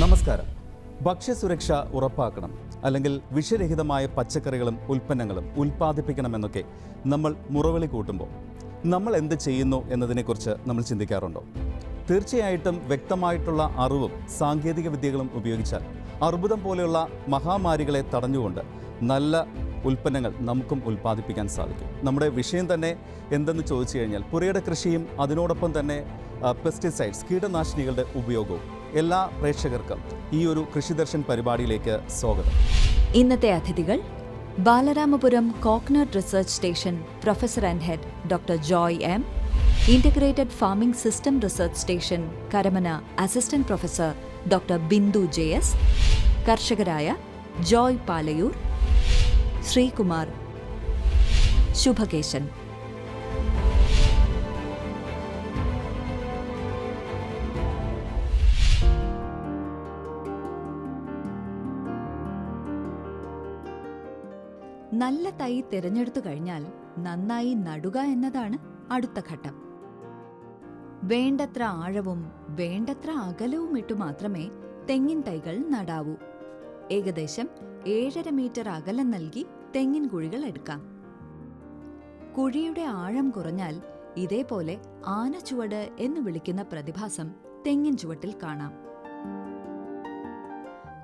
നമസ്കാരം. ഭക്ഷ്യസുരക്ഷ ഉറപ്പാക്കണം. അല്ലെങ്കിൽ വിഷരഹിതമായ പച്ചക്കറികളും ഉൽപ്പന്നങ്ങളും ഉൽപ്പാദിപ്പിക്കണമെന്നൊക്കെ നമ്മൾ മുറവിളി കൂട്ടുമ്പോൾ നമ്മൾ എന്ത് ചെയ്യുന്നു എന്നതിനെക്കുറിച്ച് നമ്മൾ ചിന്തിക്കാറുണ്ടോ? തീർച്ചയായിട്ടും വ്യക്തമായിട്ടുള്ള അറിവും സാങ്കേതിക വിദ്യകളും ഉപയോഗിച്ചാൽ അർബുദം പോലെയുള്ള മഹാമാരികളെ തടഞ്ഞുകൊണ്ട് നല്ല ഉൽപ്പന്നങ്ങൾ നമുക്കും ഉൽപ്പാദിപ്പിക്കാൻ സാധിക്കും. നമ്മുടെ വിഷയം തന്നെ എന്തെന്ന് ചോദിച്ചു കഴിഞ്ഞാൽ പുരയുടെ കൃഷിയും അതിനോടൊപ്പം തന്നെ പെസ്റ്റിസൈഡ്സ് കീടനാശിനികളുടെ ഉപയോഗവും എല്ലാ പ്രേക്ഷകർക്കും ഈ ഒരു കൃഷിദർശൻ പരിപാടിയിലേക്ക് സ്വാഗതം. ഇന്നത്തെ അതിഥികൾ Balaramapuram coconut research station professor and head doctor Joy M integrated farming system research station Karamana assistant professor doctor Bindu J S കർഷകരായ Joy Palayur Sreekumar Subhakesan. നല്ല തൈ തിരഞ്ഞെടുത്തു കഴിഞ്ഞാൽ നന്നായി നടുക എന്നതാണ് അടുത്ത ഘട്ടം. വേണ്ടത്ര ആഴവും വേണ്ടത്ര അകലവും ഇട്ടു മാത്രമേ തെങ്ങിൻ തൈകൾ നടാവൂ. ഏകദേശം ഏഴര മീറ്റർ അകലം നൽകി തെങ്ങിൻ കുഴികൾ എടുക്കാം. കുഴിയുടെ ആഴം കുറഞ്ഞാൽ ഇതേപോലെ ആനച്ചുവട് എന്ന് വിളിക്കുന്ന പ്രതിഭാസം തെങ്ങിൻ ചുവട്ടിൽ കാണാം.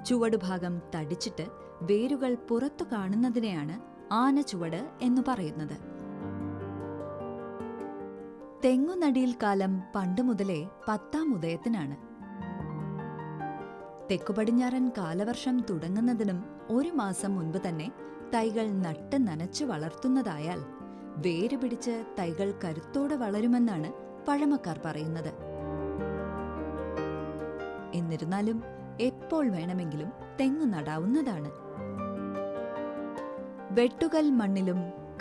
ചുവടുഭാഗം തടിച്ചിട്ട് വേരുകൾ പുറത്തു കാണുന്നതിനെയാണ് ആനച്ചുവട് എന്ന് പറയുന്നത്. തെങ്ങുനടിയിൽ കാലം പണ്ട് മുതലേ പത്താം ഉദയത്തിനാണ്. തെക്കുപടിഞ്ഞാറൻ കാലവർഷം തുടങ്ങുന്നതിനും ഒരു മാസം മുൻപ് തന്നെ തൈകൾ നട്ട് നനച്ചു വളർത്തുന്നതായാൽ വേര് പിടിച്ച് തൈകൾ കരുത്തോടെ വളരുമെന്നാണ് പഴമക്കാർ പറയുന്നത്. എന്നിരുന്നാലും എപ്പോൾ വേണമെങ്കിലും തെങ്ങ് നടാവുന്നതാണ്. വെട്ടുകൽ മണ്ണിലും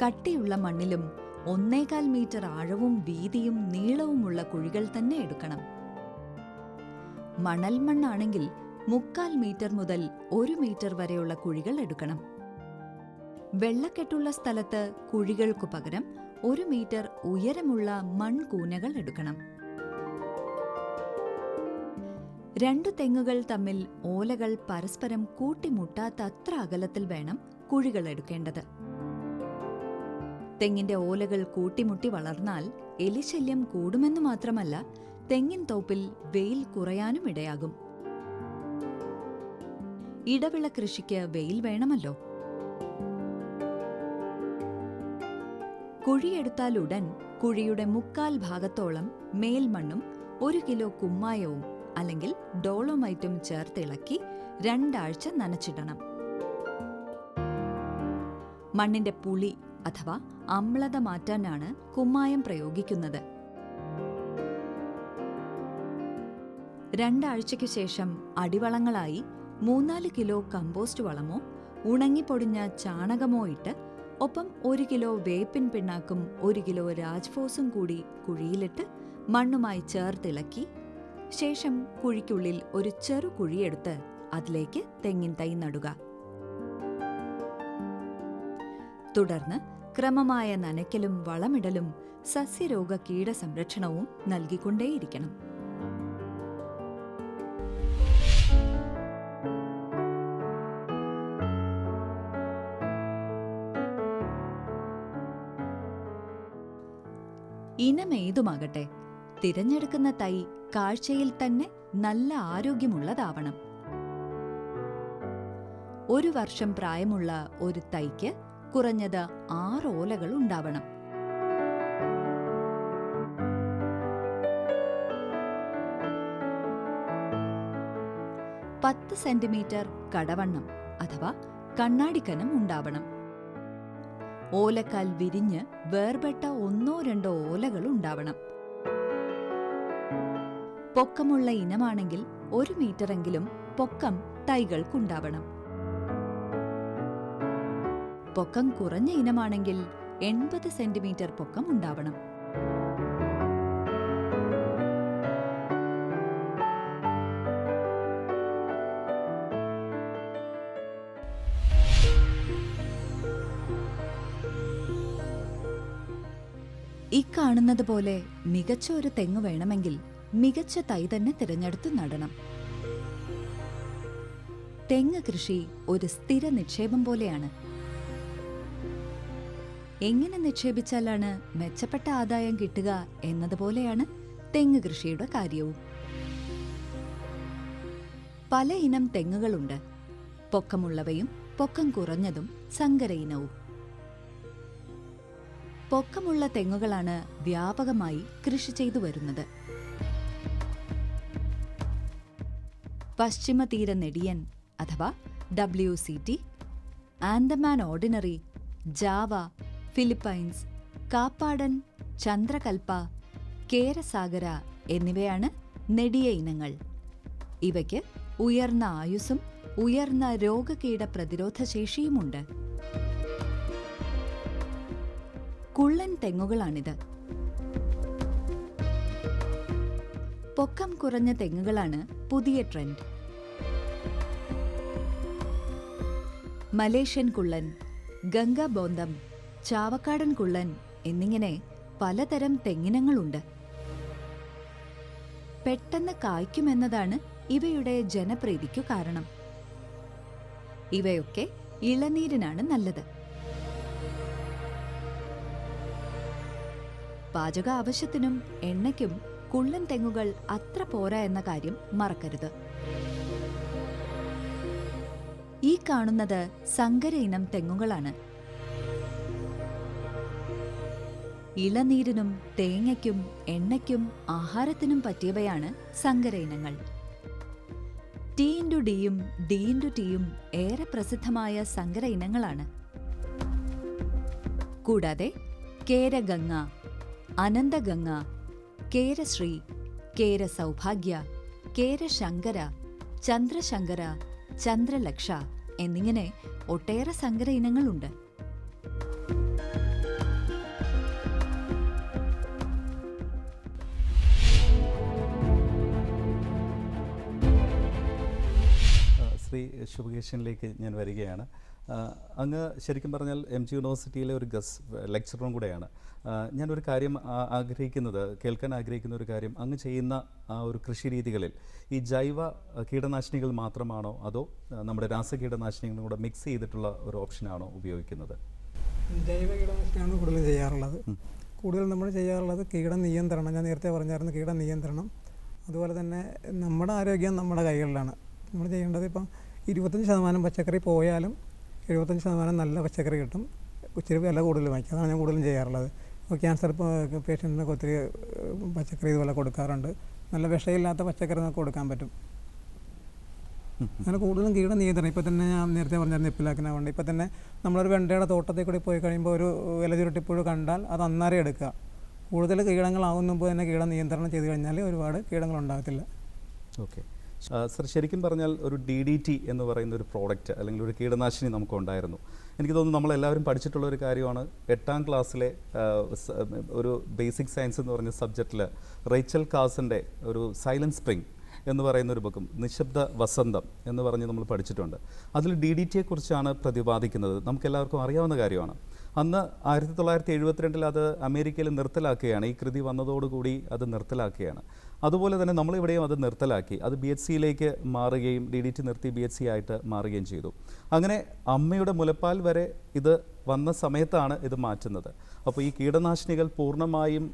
കട്ടിയുള്ള മണ്ണിലും ഒന്നേകാൽ മീറ്റർ ആഴവും വീതിയും നീളവുമുള്ള കുഴികൾ തന്നെ എടുക്കണം. മണൽ മണ്ണാണെങ്കിൽ മുക്കാൽ മീറ്റർ മുതൽ ഒരു മീറ്റർ വരെയുള്ള കുഴികൾ എടുക്കണം. വെള്ളക്കെട്ടുള്ള സ്ഥലത്ത് കുഴികൾക്കു പകരം ഒരു മീറ്റർ ഉയരമുള്ള മൺകൂനകൾ എടുക്കണം. രണ്ടു തെങ്ങുകൾ തമ്മിൽ ഓലകൾ പരസ്പരം കൂട്ടിമുട്ടാത്ത അത്ര അകലത്തിൽ വേണം കുഴികൾ എടുക്കേണ്ടത്. തെങ്ങിന്റെ ഓലകൾ കൂട്ടിമുട്ടി വളർന്നാൽ എലിശല്യം കൂടുമെന്ന് മാത്രമല്ല തെങ്ങിൻ തോപ്പിൽ വെയിൽ കുറയാനും ഇടയാകും. ഇടവിള കൃഷിക്ക് വെയിൽ വേണമല്ലോ. കുഴിയെടുത്താലുടൻ കുഴിയുടെ മുക്കാൽ ഭാഗത്തോളം മേൽമണ്ണും ഒരു കിലോ കുമ്മായവും അല്ലെങ്കിൽ ഡോളോമൈറ്റും ചേർത്തിളക്കി രണ്ടാഴ്ച നനച്ചിടണം. മണ്ണിന്റെ പുളി അഥവാ അമ്ലത മാറ്റാനാണ് കുമ്മായം പ്രയോഗിക്കുന്നത്. രണ്ടാഴ്ചയ്ക്കു ശേഷം അടിവളങ്ങളായി മൂന്നാൽ കിലോ കമ്പോസ്റ്റ് വളമോ ഉണങ്ങിപ്പൊടിഞ്ഞ ചാണകമോ ഇട്ട് ഒപ്പം ഒരു കിലോ വേപ്പിൻ പിണ്ണാക്കും ഒരു കിലോ രാജ്ഫോസും കൂടി കുഴിയിലിട്ട് മണ്ണുമായി ചേർത്തിളക്കി ശേഷം കുഴിക്കുള്ളിൽ ഒരു ചെറു കുഴിയെടുത്ത് അതിലേക്ക് തെങ്ങിൻ തൈ നടുക. തുടർന്ന് ക്രമമായ നനയ്ക്കലും വളമിടലും സസ്യരോഗ കീട സംരക്ഷണവും നൽകിക്കൊണ്ടേയിരിക്കണം. ഇനമേതുമാകട്ടെ തിരഞ്ഞെടുക്കുന്ന തൈ കാഴ്ചയിൽ തന്നെ നല്ല ആരോഗ്യമുള്ളതാവണം. ഒരു വർഷം പ്രായമുള്ള ഒരു തൈക്ക് കുറഞ്ഞത് ആറ് ഓലകൾ ഉണ്ടാവണം. പത്ത് സെന്റിമീറ്റർ കടവണ്ണം അഥവാ കണ്ണാടിക്കനം ഉണ്ടാവണം. ഓലക്കാൽ വിരിഞ്ഞ് വേർപെട്ട ഒന്നോ രണ്ടോ ഓലകൾ ഉണ്ടാവണം. പൊക്കമുള്ള ഇനമാണെങ്കിൽ ഒരു മീറ്ററെങ്കിലും പൊക്കം തൈകൾക്കുണ്ടാവണം. പൊക്കം കുറഞ്ഞ ഇനമാണെങ്കിൽ എൺപത് സെന്റിമീറ്റർ പൊക്കം ഉണ്ടാവണം. ഈ കാണുന്നത് പോലെ മികച്ച ഒരു തെങ്ങ് വേണമെങ്കിൽ മികച്ച തൈ തന്നെ തിരഞ്ഞെടുത്ത് നടണം. തെങ്ങ് കൃഷി ഒരു സ്ഥിര നിക്ഷേപം പോലെയാണ്. എങ്ങനെ നിക്ഷേപിച്ചാലാണ് മെച്ചപ്പെട്ട ആദായം കിട്ടുക എന്നതുപോലെയാണ് തെങ്ങ് കൃഷിയുടെ കാര്യവും. പല ഇനം തെങ്ങുകളുണ്ട്. പൊക്കമുള്ളവയും പൊക്കം കുറഞ്ഞതും സങ്കര ഇനവും. പൊക്കമുള്ള തെങ്ങുകളാണ് വ്യാപകമായി കൃഷി ചെയ്തു വരുന്നത്. പശ്ചിമതീര നെടിയൻ അഥവാ W C T Andaman ordinary Java Philippines Kappadan Chandrakalpa Kerasagara എന്നിവയാണ് നെടിയ ഇനങ്ങൾ. ഇവയ്ക്ക് ഉയർന്ന ആയുസ്സും ഉയർന്ന രോഗകീട പ്രതിരോധ ശേഷിയുമുണ്ട്. കുള്ളൻ തെങ്ങുകളാണിത്. പൊക്കം കുറഞ്ഞ തെങ്ങുകളാണ് പുതിയ ട്രെൻഡ്. മലേഷ്യൻ കുള്ളൻ ഗംഗാബോന്തം ചാവക്കാടൻ കുള്ളൻ എന്നിങ്ങനെ പലതരം തെങ്ങിനങ്ങളുണ്ട്. പെട്ടെന്ന് കായ്ക്കുമെന്നതാണ് ഇവയുടെ ജനപ്രീതിക്കു കാരണം. ഇവയൊക്കെ ഇളനീരിനാണ് നല്ലത്. പാചക ആവശ്യത്തിനും എണ്ണയ്ക്കും കുള്ളൻ തെങ്ങുകൾ അത്ര പോരാ എന്ന കാര്യം മറക്കരുത്. ഈ കാണുന്നത് സങ്കര ഇനം തെങ്ങുകളാണ്. ഇളനീരിനും തേങ്ങയ്ക്കും എണ്ണയ്ക്കും ആഹാരത്തിനും പറ്റിയവയാണ് സങ്കര ഇനങ്ങൾ. ടി ഇന്റു ഡിയും ഡി ഇന്റു ടിയും ഏറെ പ്രസിദ്ധമായ സങ്കര ഇനങ്ങളാണ്. കൂടാതെ കേരഗംഗ അനന്തഗംഗ കേരശ്രീ കേരസൗഭാഗ്യ കേരശങ്കര ചന്ദ്രശങ്കര ചന്ദ്രലക്ഷ എന്നിങ്ങനെ ഒട്ടേറെ സങ്കര ഇനങ്ങളുണ്ട്. ശ്രീ ശുഭകേശനിലേക്ക് ഞാൻ വരികയാണ്. അങ്ങ് ശരിക്കും പറഞ്ഞാൽ എം ജി യൂണിവേഴ്സിറ്റിയിലെ ഒരു ഗസ് ലെക്ചറും കൂടെയാണ്. ഞാനൊരു കാര്യം ആഗ്രഹിക്കുന്നത് കേൾക്കാൻ ആഗ്രഹിക്കുന്ന ഒരു കാര്യം അങ്ങ് ചെയ്യുന്ന ആ ഒരു കൃഷി രീതികളിൽ ഈ ജൈവ കീടനാശിനികൾ മാത്രമാണോ അതോ നമ്മുടെ രാസ കീടനാശിനികളും കൂടെ മിക്സ് ചെയ്തിട്ടുള്ള ഒരു ഓപ്ഷനാണോ ഉപയോഗിക്കുന്നത്? ജൈവ കീടനാശിനിയാണ് കൂടുതൽ ചെയ്യാറുള്ളത്. കൂടുതൽ നമ്മൾ ചെയ്യാറുള്ളത് കീട നിയന്ത്രണം. ഞാൻ നേരത്തെ പറഞ്ഞായിരുന്നു കീട നിയന്ത്രണം. അതുപോലെ തന്നെ നമ്മുടെ ആരോഗ്യം നമ്മുടെ കൈകളിലാണ്. നമ്മൾ ചെയ്യേണ്ടത് ഇപ്പം ഇരുപത്തഞ്ച് ശതമാനം പച്ചക്കറി പോയാലും എഴുപത്തഞ്ച് ശതമാനം നല്ല പച്ചക്കറി കിട്ടും. ഇച്ചിരി വില കൂടുതൽ വാങ്ങിക്കും. അതാണ് ഞാൻ കൂടുതലും ചെയ്യാറുള്ളത്. ഇപ്പോൾ ക്യാൻസർ പേഷ്യന്റിനൊക്കെ ഒത്തിരി പച്ചക്കറി ഇതുപോലെ കൊടുക്കാറുണ്ട്. നല്ല വിഷയില്ലാത്ത പച്ചക്കറി നമുക്ക് കൊടുക്കാൻ പറ്റും. അങ്ങനെ കൂടുതലും കീട നിയന്ത്രണം. ഇപ്പോൾ തന്നെ ഞാൻ നേരത്തെ എപ്പിലാക്കിന കൊണ്ട്. ഇപ്പോൾ തന്നെ നമ്മളൊരു വെണ്ടയുടെ തോട്ടത്തിൽ കൂടി പോയി കഴിയുമ്പോൾ ഒരു ഇല ചുരുട്ടിപ്പുഴ കണ്ടാൽ അത് അന്നേരം എടുക്കുക. കൂടുതൽ കീടങ്ങളാകുന്നുമ്പോൾ തന്നെ കീട നിയന്ത്രണം ചെയ്ത് കഴിഞ്ഞാൽ ഒരുപാട് കീടങ്ങളുണ്ടാകത്തില്ല ഓക്കെ. സർ ശരിക്കും പറഞ്ഞാൽ ഒരു ഡി ഡി ടി എന്ന് പറയുന്ന ഒരു പ്രോഡക്റ്റ് അല്ലെങ്കിൽ ഒരു കീടനാശിനി നമുക്ക് ഉണ്ടായിരുന്നു എനിക്ക് തോന്നുന്നു നമ്മളെല്ലാവരും പഠിച്ചിട്ടുള്ള ഒരു കാര്യമാണ് എട്ടാം ക്ലാസ്സിലെ ഒരു ബേസിക് സയൻസ് എന്ന് പറഞ്ഞ സബ്ജക്റ്റിൽ റേച്ചൽ കാസിന്റെ ഒരു സൈലൻസ് സ്പ്രിംഗ് എന്ന് പറയുന്ന ഒരു ബുക്കും നിശബ്ദ വസന്തം എന്ന് പറഞ്ഞ് നമ്മൾ പഠിച്ചിട്ടുണ്ട്. അതിൽ ഡി ഡി ടിയെ കുറിച്ചാണ് പ്രതിപാദിക്കുന്നത്. നമുക്കെല്ലാവർക്കും അറിയാവുന്ന കാര്യമാണ്. അന്ന് ആയിരത്തി തൊള്ളായിരത്തി എഴുപത്തിരണ്ടിൽ അത് അമേരിക്കയിൽ നിർത്തലാക്കുകയാണ്. ഈ കൃതി വന്നതോടുകൂടി അത് നിർത്തലാക്കുകയാണ്. അതുപോലെ തന്നെ നമ്മളിവിടെയും അത് നിർത്തലാക്കി. അത് ബി എച്ച് സിയിലേക്ക് മാറുകയും ഡി ഡി ടി നിർത്തി ബി എച്ച് സി ആയിട്ട് മാറുകയും ചെയ്തു. അങ്ങനെ അമ്മയുടെ മുലപ്പാൽ വരെ ഇത് വന്ന സമയത്താണ് ഇത് മാറ്റുന്നത്. അപ്പോൾ ഈ കീടനാശിനികൾ പൂർണമായും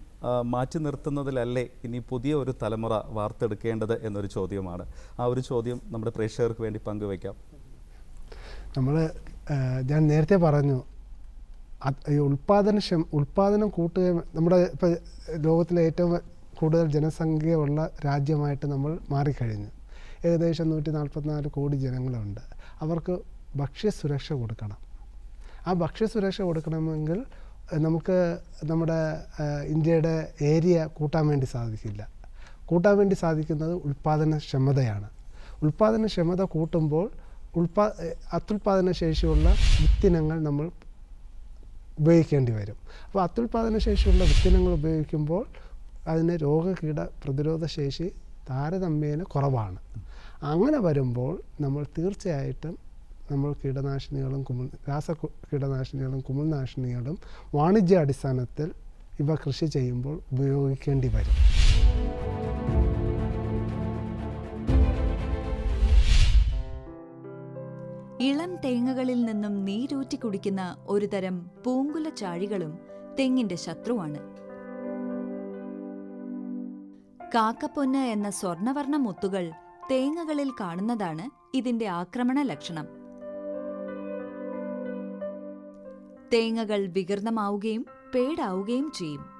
മാറ്റി നിർത്തുന്നതിലല്ലേ ഇനി പുതിയ ഒരു തലമുറ വാർത്തെടുക്കേണ്ടത് എന്നൊരു ചോദ്യമാണ്. ആ ഒരു ചോദ്യം നമ്മുടെ പ്രേക്ഷകർക്ക് വേണ്ടി പങ്കുവയ്ക്കാം. നമ്മൾ ഞാൻ നേരത്തെ പറഞ്ഞു ഉൽപാദനക്ഷമ ഉൽപാദനം കൂട്ടുക നമ്മുടെ ഇപ്പോൾ ലോകത്തിലെ ഏറ്റവും കൂടുതൽ ജനസംഖ്യയുള്ള രാജ്യമായിട്ട് നമ്മൾ മാറിക്കഴിഞ്ഞു. ഏകദേശം നൂറ്റി നാൽപ്പത്തിനാല് കോടി ജനങ്ങളുണ്ട്. അവർക്ക് ഭക്ഷ്യസുരക്ഷ കൊടുക്കണം. ആ ഭക്ഷ്യസുരക്ഷ കൊടുക്കണമെങ്കിൽ നമുക്ക് നമ്മുടെ ഇന്ത്യയുടെ ഏരിയ കൂട്ടാൻ വേണ്ടി സാധിക്കില്ല. കൂട്ടാൻ വേണ്ടി സാധിക്കുന്നത് ഉൽപ്പാദനക്ഷമതയാണ് ഉൽപ്പാദനക്ഷമത കൂട്ടുമ്പോൾ ഉൽപാ അത്യുൽപാദന ശേഷിയുള്ള വിത്തിനങ്ങൾ നമ്മൾ ഉപയോഗിക്കേണ്ടി വരും. അപ്പോൾ അത്യുൽപാദന ശേഷിയുള്ള വിത്തിനങ്ങൾ ഉപയോഗിക്കുമ്പോൾ അതിന് രോഗകീട പ്രതിരോധ ശേഷി താരതമ്യേന കുറവാണ്. അങ്ങനെ വരുമ്പോൾ നമ്മൾ തീർച്ചയായിട്ടും നമ്മൾ കീടനാശിനികളും കുമിൾ രാസ കീടനാശിനികളും കുമിൾനാശിനികളും വാണിജ്യ അടിസ്ഥാനത്തിൽ ഇവ കൃഷി ചെയ്യുമ്പോൾ ഉപയോഗിക്കേണ്ടി വരും. ഇളം തേങ്ങകളിൽ നിന്നും നീരൂറ്റി കുടിക്കുന്ന ഒരുതരം പൂങ്കുല ചാഴികളും തെങ്ങിന്റെ ശത്രുവാണ്. കാക്കപ്പൊന്ന് എന്ന സ്വർണവർണ മുത്തുകൾ തേങ്ങകളിൽ കാണുന്നതാണ് ഇതിന്റെ ആക്രമണ ലക്ഷണം. തേങ്ങകൾ വികൃതമാവുകയും പേടാവുകയും ചെയ്യും.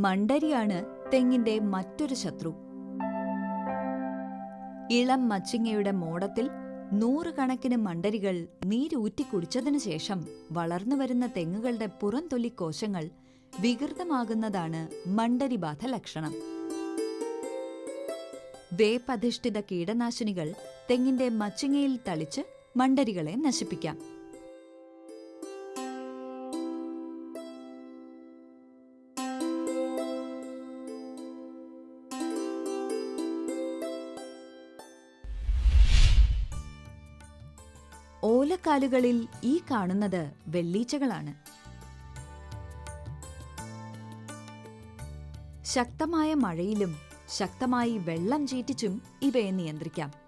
മണ്ടരിയാണ് തെങ്ങിന്റെ മറ്റൊരു ശത്രു. ഇളം മച്ചിങ്ങയുടെ മോടത്തിൽ നൂറുകണക്കിന് മണ്ടരികൾ നീരൂറ്റി കുടിച്ചതിനു ശേഷം വളർന്നു വരുന്ന തെങ്ങുകളുടെ പുറംതൊലി കോശങ്ങൾ വികൃതമാകുന്നതാണ് മണ്ടരിബാധ ലക്ഷണം. വേപ്പധിഷ്ഠിത കീടനാശിനികൾ തെങ്ങിന്റെ മച്ചിങ്ങയിൽ തളിച്ച് മണ്ടരികളെ നശിപ്പിക്കാം. ഓലക്കാലുകളിൽ ഈ കാണുന്നത് വെള്ളീച്ചകളാണ്. ശക്തമായ മഴയിലും ശക്തമായി വെള്ളം ചീറ്റിച്ചും ഇവയെ നിയന്ത്രിക്കാം.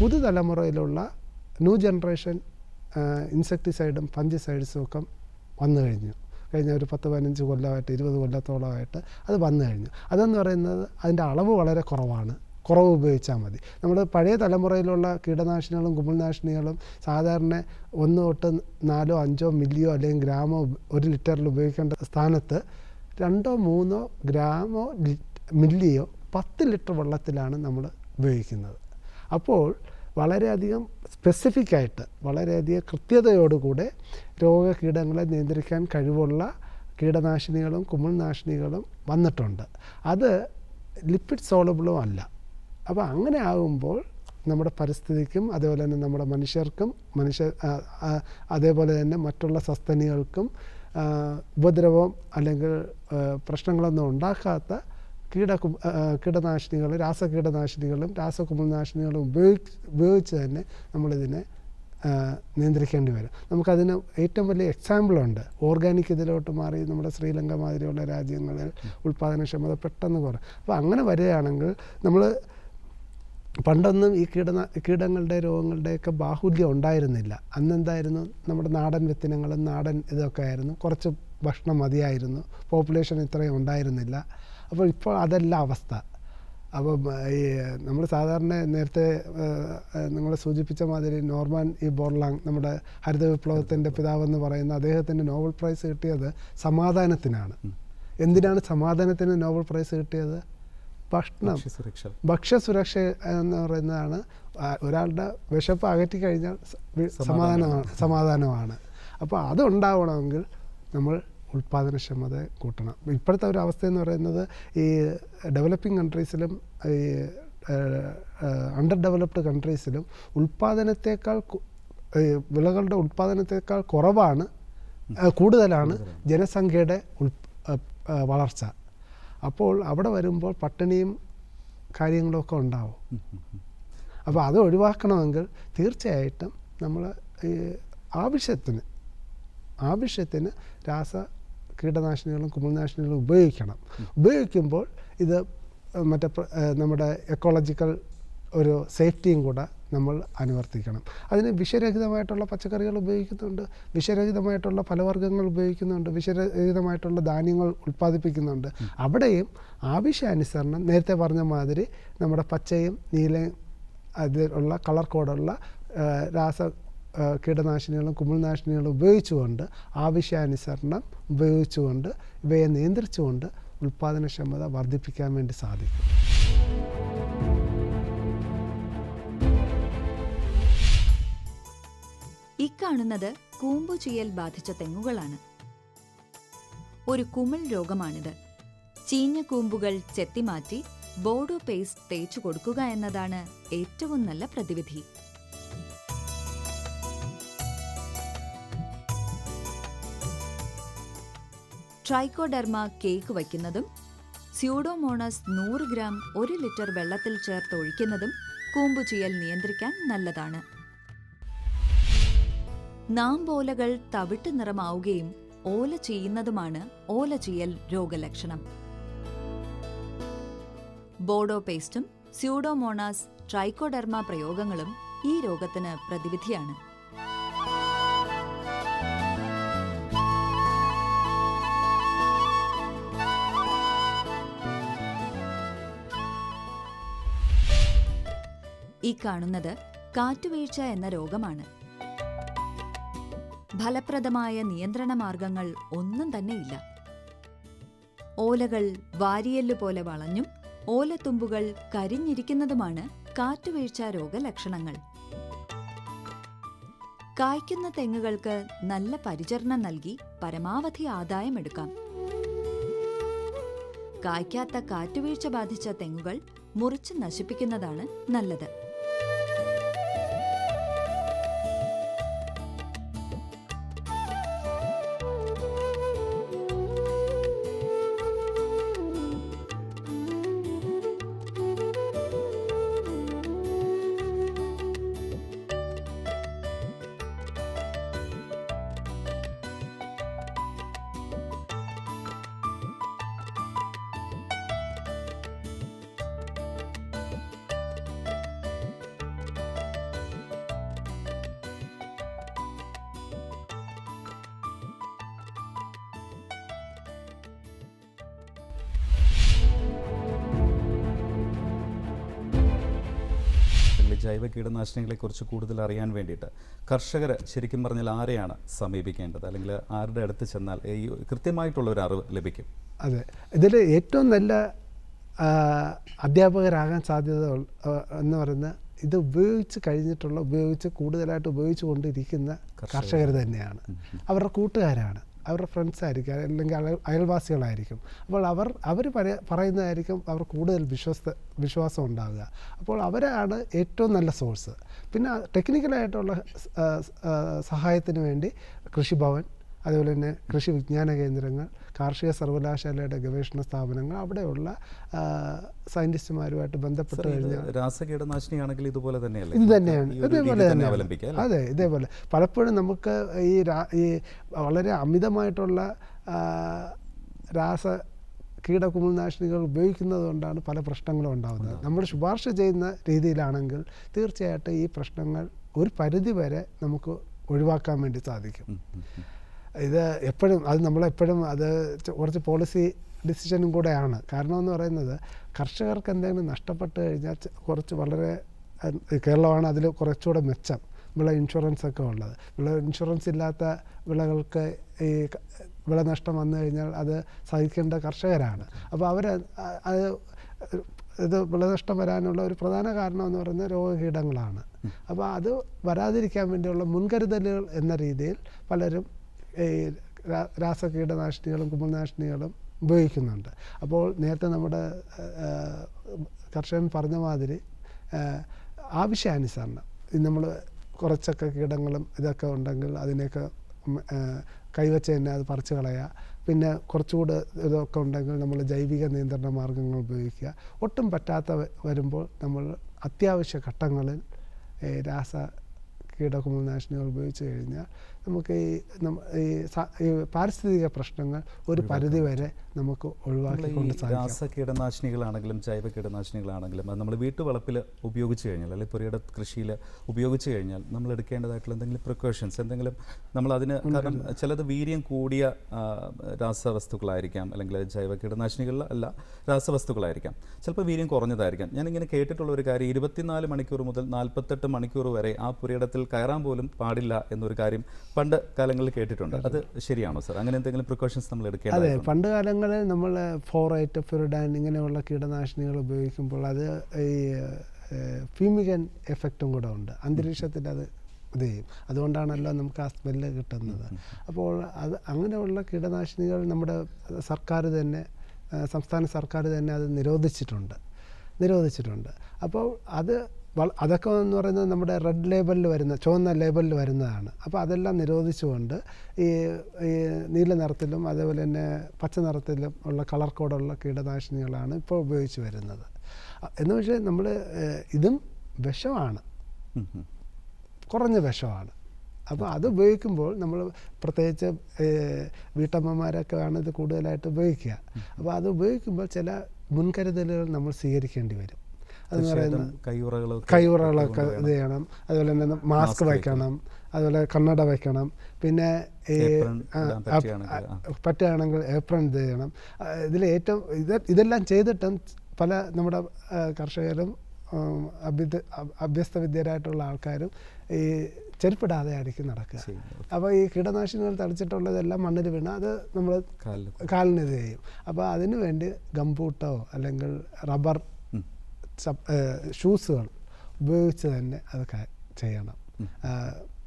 പുതുതലമുറയിലുള്ള ന്യൂ ജനറേഷൻ ഇൻസെക്ടിസൈഡും ഫഞ്ചിസൈഡ്സും ഒക്കെ വന്നു കഴിഞ്ഞു. കഴിഞ്ഞ ഒരു പത്ത് പതിനഞ്ച് കൊല്ലമായിട്ട് ഇരുപത് കൊല്ലത്തോളമായിട്ട് അത് വന്നു കഴിഞ്ഞു. അതെന്ന് പറയുന്നത് അതിന്റെ അളവ് വളരെ കുറവാണ്. കുറവ് ഉപയോഗിച്ചാൽ മതി. നമ്മൾ പഴയ തലമുറയിലുള്ള കീടനാശിനികളും കുമിൾനാശിനികളും സാധാരണ ഒന്ന് തൊട്ട് നാലോ അഞ്ചോ മില്ലിയോ അല്ലെങ്കിൽ ഗ്രാമോ ഒരു ലിറ്ററിൽ ഉപയോഗിക്കേണ്ട സ്ഥാനത്ത് രണ്ടോ മൂന്നോ ഗ്രാമോ മില്ലിയോ പത്ത് ലിറ്റർ വെള്ളത്തിലാണ് നമ്മൾ ഉപയോഗിക്കുന്നത്. അപ്പോൾ വളരെയധികം സ്പെസിഫിക് ആയിട്ട് വളരെയധികം കൃത്യതയോടുകൂടെ രോഗകീടങ്ങളെ നിയന്ത്രിക്കാൻ കഴിവുള്ള കീടനാശിനികളും കുമിൾനാശിനികളും വന്നിട്ടുണ്ട്. അത് ലിപ്പിഡ് സോളബിളും അല്ല. അപ്പോൾ അങ്ങനെ ആകുമ്പോൾ നമ്മുടെ പരിസ്ഥിതിക്കും അതേപോലെ തന്നെ നമ്മുടെ മനുഷ്യർക്കും മനുഷ്യ അതേപോലെ തന്നെ മറ്റുള്ള സസ്തനികൾക്കും ഉപദ്രവം അല്ലെങ്കിൽ പ്രശ്നങ്ങളൊന്നും ഉണ്ടാക്കാത്ത കീട കീടനാശിനികൾ രാസ കീടനാശിനികളും രാസകുമിൾനാശിനികളും ഉപയോഗിച്ച് ഉപയോഗിച്ച് തന്നെ നമ്മളിതിനെ നിയന്ത്രിക്കേണ്ടി വരും. നമുക്കതിന് ഏറ്റവും വലിയ എക്സാമ്പിളുണ്ട് ഓർഗാനിക് ഇതിലോട്ട് മാറി നമ്മുടെ ശ്രീലങ്ക മാതിരിയുള്ള രാജ്യങ്ങളിൽ ഉൽപ്പാദനക്ഷമത പെട്ടെന്ന് കുറയും അപ്പോൾ അങ്ങനെ വരികയാണെങ്കിൽ നമ്മൾ പണ്ടൊന്നും ഈ കീടന കീടങ്ങളുടെ രോഗങ്ങളുടെയൊക്കെ ബാഹുല്യം ഉണ്ടായിരുന്നില്ല. അന്നെന്തായിരുന്നു? നമ്മുടെ നാടൻ വിത്തിനങ്ങളും നാടൻ ഇതൊക്കെ ആയിരുന്നു. കുറച്ച് ഭക്ഷണം മതിയായിരുന്നു. പോപ്പുലേഷൻ ഇത്രയും ഉണ്ടായിരുന്നില്ല. അപ്പോൾ ഇപ്പോൾ അതല്ല അവസ്ഥ. അപ്പം ഈ നമ്മൾ സാധാരണ നേരത്തെ നിങ്ങൾ സൂചിപ്പിച്ച മാതിരി നോർമാൻ ഈ ബോർലാങ് നമ്മുടെ ഹരിത വിപ്ലവത്തിന്റെ പിതാവെന്ന് പറയുന്ന അദ്ദേഹത്തിന് നോബൽ പ്രൈസ് കിട്ടിയത് സമാധാനത്തിനാണ്. എന്തിനാണ് സമാധാനത്തിന് നോബൽ പ്രൈസ് കിട്ടിയത്? ഭക്ഷണം. സുരക്ഷ. ഭക്ഷ്യസുരക്ഷ എന്ന് പറയുന്നതാണ് ഒരാളുടെ വിശപ്പ് അകറ്റി കഴിഞ്ഞാൽ സമാധാനമാണ് സമാധാനമാണ്. അപ്പോൾ അതുണ്ടാവണമെങ്കിൽ നമ്മൾ ഉൽപ്പാദനക്ഷമത കൂട്ടണം. ഇപ്പോഴത്തെ ഒരു അവസ്ഥ എന്ന് പറയുന്നത് ഈ ഡെവലപ്പിംഗ് കൺട്രീസിലും ഈ അണ്ടർ ഡെവലപ്ഡ് കൺട്രീസിലും ഉൽപ്പാദനത്തേക്കാൾ വിളകളുടെ ഉൽപ്പാദനത്തേക്കാൾ കുറവാണ് കൂടുതലാണ് ജനസംഖ്യയുടെ വളർച്ച. അപ്പോൾ അവിടെ വരുമ്പോൾ പട്ടിണിയും കാര്യങ്ങളൊക്കെ ഉണ്ടാവും. അപ്പോൾ അത് ഒഴിവാക്കണമെങ്കിൽ തീർച്ചയായിട്ടും നമ്മൾ ആവശ്യത്തിന് ആവശ്യത്തിന് രാസ കീടനാശിനികളും കുമിൾനാശിനികളും ഉപയോഗിക്കണം. ഉപയോഗിക്കുമ്പോൾ ഇത് മറ്റേ നമ്മുടെ എക്കോളജിക്കൽ ഒരു സേഫ്റ്റിയും കൂടെ നമ്മൾ അനുവർത്തിക്കണം. അതിന് വിഷരഹിതമായിട്ടുള്ള പച്ചക്കറികൾ ഉപയോഗിക്കുന്നുണ്ട് വിഷരഹിതമായിട്ടുള്ള ഫലവർഗങ്ങൾ ഉപയോഗിക്കുന്നുണ്ട് വിഷരഹിതമായിട്ടുള്ള ധാന്യങ്ങൾ ഉൽപ്പാദിപ്പിക്കുന്നുണ്ട്. അവിടെയും ആവശ്യാനുസരണം നേരത്തെ പറഞ്ഞ മാതിരി നമ്മുടെ പച്ചയും നീലയും അതിലുള്ള കളർ കോഡുള്ള രാസ കീടനാശിനികളും കുമിൾനാശിനികളും ഉപയോഗിച്ചുകൊണ്ട് ആവശ്യാനുസരണം ഉപയോഗിച്ചുകൊണ്ട് ഇവയെ നിയന്ത്രിച്ചുകൊണ്ട് ഉൽപ്പാദനക്ഷമത വർദ്ധിപ്പിക്കാൻ വേണ്ടി സാധിക്കും. ഇക്കാണുന്നത് കൂമ്പുചുയൽ ബാധിച്ച തെങ്ങുകളാണ്. ഒരു കുമിൾ രോഗമാണിത്. ചീഞ്ഞ കൂമ്പുകൾ ചെത്തിമാറ്റി ബോഡോ പേസ്റ്റ് തേച്ചു കൊടുക്കുക എന്നതാണ് ഏറ്റവും നല്ല പ്രതിവിധി. ട്രൈക്കോഡെർമ കേക്ക് വയ്ക്കുന്നതും സ്യൂഡോമോണസ് നൂറ് ഗ്രാം ഒരു ലിറ്റർ വെള്ളത്തിൽ ചേർത്ത് ഒഴിക്കുന്നതും കൂമ്പുചീയൽ നിയന്ത്രിക്കാൻ നല്ലതാണ്. നാമ്പോലകൾ തവിട്ട് നിറമാവുകയും ഓല ചെയ്യുന്നതുമാണ് ഓല ചെയ്യൽ രോഗലക്ഷണം. ബോഡോ പേസ്റ്റും സ്യൂഡോമോണാസ് ട്രൈക്കോഡെർമ പ്രയോഗങ്ങളും ഈ രോഗത്തിന് പ്രതിവിധിയാണ്. ഈ കാണുന്നത് കാറ്റുവീഴ്ച എന്ന രോഗമാണ്. ഫലപ്രദമായ നിയന്ത്രണ മാർഗങ്ങൾ ഒന്നും തന്നെയില്ല. ഓലകൾ വാരിയല്ലു പോലെ വളഞ്ഞും ഓലത്തുമ്പുകൾ കരിഞ്ഞിരിക്കുന്നതുമാണ് കാറ്റുവീഴ്ച രോഗലക്ഷണങ്ങൾ. കായ്ക്കുന്ന തെങ്ങുകൾക്ക് നല്ല പരിചരണം നൽകി പരമാവധി ആദായമെടുക്കാം കായ്ക്കാത്ത കാറ്റുവീഴ്ച ബാധിച്ച തെങ്ങുകൾ മുറിച്ച് നശിപ്പിക്കുന്നതാണ് നല്ലത്. ജൈവ കീടനാശിനികളെക്കുറിച്ച് കൂടുതൽ അറിയാൻ വേണ്ടിയിട്ട്. കർഷകർ ശരിക്കും പറഞ്ഞാൽ ആരെയാണ് സമീപിക്കേണ്ടത്? അല്ലെങ്കിൽ ആരുടെ അടുത്ത് ചെന്നാൽ ഈ കൃത്യമായിട്ടുള്ള ഒരു അറിവ് ലഭിക്കും? അതെ. ഇതിൽ ഏറ്റവും നല്ല അധ്യാപകരാകാൻ സാധ്യത എന്ന് പറയുന്ന ഇത് ഉപയോഗിച്ച് കഴിഞ്ഞിട്ടുള്ള ഉപയോഗിച്ച് കൂടുതലായിട്ട് ഉപയോഗിച്ചു കൊണ്ടിരിക്കുന്ന കർഷകർ തന്നെയാണ്. അവരുടെ കൂട്ടുകാരാണ്. അവരുടെ ഫ്രണ്ട്സ് ആയിരിക്കും അല്ലെങ്കിൽ അയൽ- അയൽവാസികളായിരിക്കും. അപ്പോൾ അവർ അവർ പറയുന്നതായിരിക്കും അവർ കൂടുതൽ വിശ്വസ്ത വിശ്വാസം ഉണ്ടാവുക. അപ്പോൾ അവരാണ് ഏറ്റവും നല്ല സോഴ്സ് പിന്നെ ടെക്നിക്കലായിട്ടുള്ള സഹായത്തിന് വേണ്ടി കൃഷിഭവൻ അതുപോലെ തന്നെ കൃഷി വിജ്ഞാന കേന്ദ്രങ്ങൾ കാർഷിക സർവകലാശാലയുടെ ഗവേഷണ സ്ഥാപനങ്ങൾ അവിടെയുള്ള സയന്റിസ്റ്റുമാരുമായിട്ട് ബന്ധപ്പെട്ട് കഴിഞ്ഞാൽ രാസകീടനാശിനിയാണെങ്കിൽ ഇതുപോലെ തന്നെയല്ലേ? ഇത് തന്നെയാണ്. ഇതേപോലെ തന്നെ? അതെ ഇതേപോലെ. പലപ്പോഴും നമുക്ക് ഈ ഈ വളരെ അമിതമായിട്ടുള്ള രാസ കീടകുമിനാശിനികൾ ഉപയോഗിക്കുന്നത് കൊണ്ടാണ് പല പ്രശ്നങ്ങളും ഉണ്ടാകുന്നത് നമ്മൾ ശുപാർശ ചെയ്യുന്ന രീതിയിലാണെങ്കിൽ തീർച്ചയായിട്ടും ഈ പ്രശ്നങ്ങൾ ഒരു പരിധി വരെ നമുക്ക് ഒഴിവാക്കാൻ വേണ്ടി സാധിക്കും. ഇത് എപ്പോഴും അത് നമ്മളെപ്പോഴും അത് കുറച്ച് പോളിസി ഡിസിഷനും കൂടെയാണ്. കാരണം എന്ന് പറയുന്നത് കർഷകർക്ക് എന്തെങ്കിലും നഷ്ടപ്പെട്ട് കഴിഞ്ഞാൽ കുറച്ച് വളരെ കേരളമാണ് അതിൽ കുറച്ചുകൂടെ മെച്ചം. വിള ഇൻഷുറൻസ് ഒക്കെ ഉള്ളത്. വിള ഇൻഷുറൻസ് ഇല്ലാത്ത വിളകൾക്ക് ഈ വിള വിളനഷ്ടം വന്നു കഴിഞ്ഞാൽ അത് സഹിക്കേണ്ട കർഷകരാണ്. അപ്പോൾ അവർ അത് ഇത് വിളനഷ്ടം വരാനുള്ള ഒരു പ്രധാന കാരണം എന്ന് പറയുന്നത് രോഗകീടങ്ങളാണ്. അപ്പോൾ അത് വരാതിരിക്കാൻ വേണ്ടിയുള്ള മുൻകരുതലുകൾ എന്ന രീതിയിൽ പലരും ഈ രാസകീടനാശിനികളും കുമിൾനാശിനികളും ഉപയോഗിക്കുന്നുണ്ട്. അപ്പോൾ നേരത്തെ നമ്മുടെ കർഷകൻ പറഞ്ഞ മാതിരി ആവശ്യാനുസരണം. നമ്മൾ കുറച്ചൊക്കെ കീടങ്ങളും ഇതൊക്കെ ഉണ്ടെങ്കിൽ അതിനെയൊക്കെ കൈവച്ച് തന്നെ അത് പറിച്ച് കളയുക. പിന്നെ കുറച്ചുകൂടെ ഇതൊക്കെ ഉണ്ടെങ്കിൽ നമ്മൾ ജൈവിക നിയന്ത്രണ മാർഗങ്ങൾ ഉപയോഗിക്കുക. ഒട്ടും പറ്റാത്ത വരുമ്പോൾ നമ്മൾ അത്യാവശ്യ ഘട്ടങ്ങളിൽ രാസ കീടകുമിൾനാശിനികൾ ഉപയോഗിച്ച് കഴിഞ്ഞാൽ നമുക്ക് ഈ ഈ പാരിസ്ഥിതിക പ്രശ്നങ്ങൾ ഒരു പരിധി വരെ നമുക്ക് ഒഴിവാക്കിക്കൊണ്ട് രാസ കീടനാശിനികളാണെങ്കിലും ജൈവ കീടനാശിനികളാണെങ്കിലും അത് നമ്മൾ വീട്ടുവളപ്പിൽ ഉപയോഗിച്ച് കഴിഞ്ഞാൽ അല്ലെങ്കിൽ പുരയുടെ കൃഷിയിൽ ഉപയോഗിച്ച് കഴിഞ്ഞാൽ നമ്മൾ എടുക്കേണ്ടതായിട്ടുള്ള എന്തെങ്കിലും പ്രിക്കോഷൻസ് എന്തെങ്കിലും നമ്മൾ അതിന് കാരണം ചിലത് വീര്യം കൂടിയ രാസവസ്തുക്കളായിരിക്കാം അല്ലെങ്കിൽ ജൈവ കീടനാശിനികളിൽ അല്ല രാസവസ്തുക്കളായിരിക്കാം. ചിലപ്പോൾ വീര്യം കുറഞ്ഞതായിരിക്കാം. ഞാനിങ്ങനെ കേട്ടിട്ടുള്ള ഒരു കാര്യം ഇരുപത്തിനാല് മണിക്കൂർ മുതൽ നാൽപ്പത്തെട്ട് മണിക്കൂർ വരെ ആ പുരയിടത്തിൽ കയറാൻ പോലും പാടില്ല എന്നൊരു കാര്യം പണ്ട് കാലങ്ങളിൽ കേട്ടിട്ടുണ്ട്. അത് ശരിയാണോ സാർ? അങ്ങനെ എന്തെങ്കിലും പ്രിക്കോഷൻസ് നമ്മൾ അതെ പണ്ട് കാലങ്ങളിൽ നമ്മൾ ഫോറൈറ്റ് ഫിറിഡാൻ ഇങ്ങനെയുള്ള കീടനാശിനികൾ ഉപയോഗിക്കുമ്പോൾ അത് ഈ ഫ്യൂമിഗൻ എഫക്റ്റും കൂടെ ഉണ്ട്. അന്തരീക്ഷത്തിൽ അത് ഇത് ചെയ്യും. അതുകൊണ്ടാണല്ലോ നമുക്ക് ആ സ്മെല്ല് കിട്ടുന്നത്. അപ്പോൾ അത് അങ്ങനെയുള്ള കീടനാശിനികൾ നമ്മുടെ സർക്കാർ തന്നെ സംസ്ഥാന സർക്കാർ തന്നെ അത് നിരോധിച്ചിട്ടുണ്ട്. നിരോധിച്ചിട്ടുണ്ട്. അപ്പോൾ അത് അതൊക്കെ എന്ന് പറയുന്നത് നമ്മുടെ റെഡ് ലേബലിൽ വരുന്ന ചുവന്ന ലേബലിൽ വരുന്നതാണ്. അപ്പോൾ അതെല്ലാം നിരോധിച്ചുകൊണ്ട് ഈ ഈ നീല നിറത്തിലും അതേപോലെ തന്നെ പച്ച നിറത്തിലും ഉള്ള കളർ കോഡുള്ള കീടനാശിനികളാണ് ഇപ്പോൾ ഉപയോഗിച്ച് വരുന്നത്. എന്ന് വെച്ചാൽ നമ്മൾ ഇതും വിഷമാണ്. കുറഞ്ഞ വിഷമാണ്. അപ്പോൾ അത് ഉപയോഗിക്കുമ്പോൾ നമ്മൾ പ്രത്യേകിച്ച് വീട്ടമ്മമാരൊക്കെ ആണ് ഇത് കൂടുതലായിട്ട് ഉപയോഗിക്കുക. അപ്പോൾ അത് ഉപയോഗിക്കുമ്പോൾ ചില മുൻകരുതലുകൾ നമ്മൾ സ്വീകരിക്കേണ്ടി വരും. അതെന്ന് പറയുന്നത് കൈയുറകളൊക്കെ ഇത് ചെയ്യണം. അതുപോലെ തന്നെ മാസ്ക് വയ്ക്കണം. അതുപോലെ കണ്ണട വയ്ക്കണം. പിന്നെ ഈ പറ്റുകയാണെങ്കിൽ. ഏപ്രൺ ഇത് ചെയ്യണം. ഇതിൽ ഏറ്റവും ഇത് ഇതെല്ലാം ചെയ്തിട്ടും പല നമ്മുടെ കർഷകരും അഭ്യുത അഭ്യസ്ത വിദ്യരായിട്ടുള്ള ആൾക്കാരും ഈ ചെരുപ്പിടാതെ ആയിരിക്കും നടക്കുക. അപ്പോൾ ഈ കീടനാശിനികൾ തളിച്ചിട്ടുള്ളതെല്ലാം മണ്ണിൽ വീണ് അത് നമ്മൾ കാലിന് ഇത് ചെയ്യും. അപ്പോൾ അതിനു വേണ്ടി ഗംബൂട്ടോ അല്ലെങ്കിൽ റബ്ബർ ഷൂസുകൾ ഉപയോഗിച്ച് തന്നെ അത് ചെയ്യണം.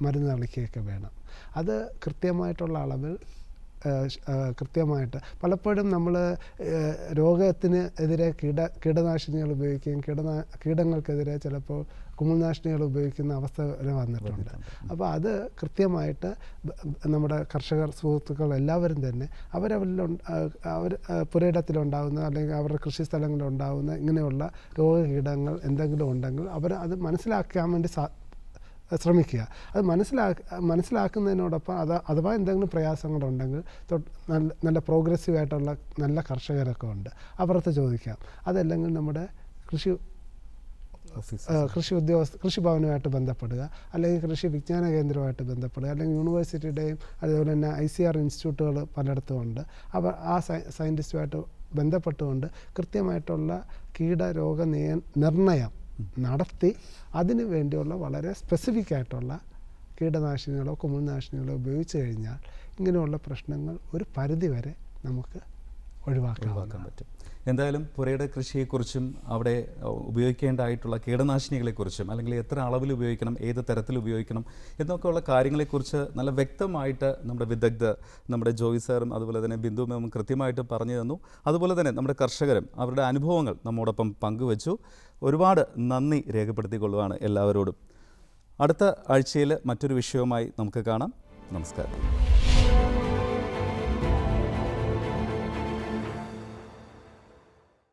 മരുന്ന് തളിക്കുകയൊക്കെ വേണം. അത് കൃത്യമായിട്ടുള്ള അളവിൽ കൃത്യമായിട്ട്. പലപ്പോഴും നമ്മൾ രോഗത്തിന് എതിരെ കീട കീടനാശിനികൾ ഉപയോഗിക്കുകയും കീടനാ കീടങ്ങൾക്കെതിരെ ചിലപ്പോൾ കുമിൾനാശിനികൾ ഉപയോഗിക്കുന്ന അവസ്ഥ വരെ വന്നിട്ടുണ്ട്. അപ്പോൾ അത് കൃത്യമായിട്ട് നമ്മുടെ കർഷകർ സുഹൃത്തുക്കൾ എല്ലാവരും തന്നെ അവരവരിൽ അവർ പുരയിടത്തിലുണ്ടാകുന്ന അല്ലെങ്കിൽ അവരുടെ കൃഷി സ്ഥലങ്ങളിലുണ്ടാകുന്ന ഇങ്ങനെയുള്ള രോഗകീടങ്ങൾ എന്തെങ്കിലും ഉണ്ടെങ്കിൽ അവർ അത് മനസ്സിലാക്കാൻ വേണ്ടി സാ ശ്രമിക്കുക. അത് മനസ്സിലാക്ക മനസ്സിലാക്കുന്നതിനോടൊപ്പം അത് അഥവാ എന്തെങ്കിലും പ്രയാസങ്ങളുണ്ടെങ്കിൽ നല്ല നല്ല പ്രോഗ്രസീവ് ആയിട്ടുള്ള നല്ല കർഷകരൊക്കെ ഉണ്ട്. അവർക്ക് ചോദിക്കാം. അതല്ലെങ്കിൽ നമ്മുടെ കൃഷി കൃഷി ഉദ്യോഗസ്ഥ കൃഷി ഉദ്യോഗസ്ഥ കൃഷിഭവനുമായിട്ട് ബന്ധപ്പെടുക. അല്ലെങ്കിൽ കൃഷി വിജ്ഞാന കേന്ദ്രമായിട്ട് ബന്ധപ്പെടുക. അല്ലെങ്കിൽ യൂണിവേഴ്സിറ്റിയുടെയും അതുപോലെ തന്നെ ഐ സി ആർ ഇൻസ്റ്റിറ്റ്യൂട്ടുകൾ പലയിടത്തും ഉണ്ട്. അവർ ആ സയ സയന്റിസ്റ്റുമായിട്ട് ബന്ധപ്പെട്ടുകൊണ്ട് കൃത്യമായിട്ടുള്ള കീടരോഗ നിയ നിർണയം നടത്തി അതിനു വേണ്ടിയുള്ള വളരെ സ്പെസിഫിക് ആയിട്ടുള്ള കീടനാശിനികളോ കുമിൾനാശിനികളോ ഉപയോഗിച്ച് കഴിഞ്ഞാൽ ഇങ്ങനെയുള്ള പ്രശ്നങ്ങൾ ഒരു പരിധി വരെ നമുക്ക് ഒഴിവാക്കാൻ പറ്റും. എന്തായാലും പുരയുടെ കൃഷിയെക്കുറിച്ചും അവിടെ ഉപയോഗിക്കേണ്ടതായിട്ടുള്ള കീടനാശിനികളെക്കുറിച്ചും അല്ലെങ്കിൽ എത്ര അളവിൽ ഉപയോഗിക്കണം ഏത് തരത്തിൽ ഉപയോഗിക്കണം എന്നൊക്കെയുള്ള കാര്യങ്ങളെക്കുറിച്ച് നല്ല വ്യക്തമായിട്ട് നമ്മുടെ വിദഗ്ധ നമ്മുടെ ജോയി സാറും അതുപോലെ തന്നെ ബിന്ദു മാമും കൃത്യമായിട്ട് പറഞ്ഞു തന്നു. അതുപോലെ തന്നെ നമ്മുടെ കർഷകരും അവരുടെ അനുഭവങ്ങൾ നമ്മോടൊപ്പം പങ്കുവച്ചു. ഒരുപാട് നന്ദി രേഖപ്പെടുത്തിക്കൊള്ളുവാണ് എല്ലാവരോടും. അടുത്ത ആഴ്ചയിൽ മറ്റൊരു വിഷയവുമായി നമുക്ക് കാണാം. നമസ്കാരം.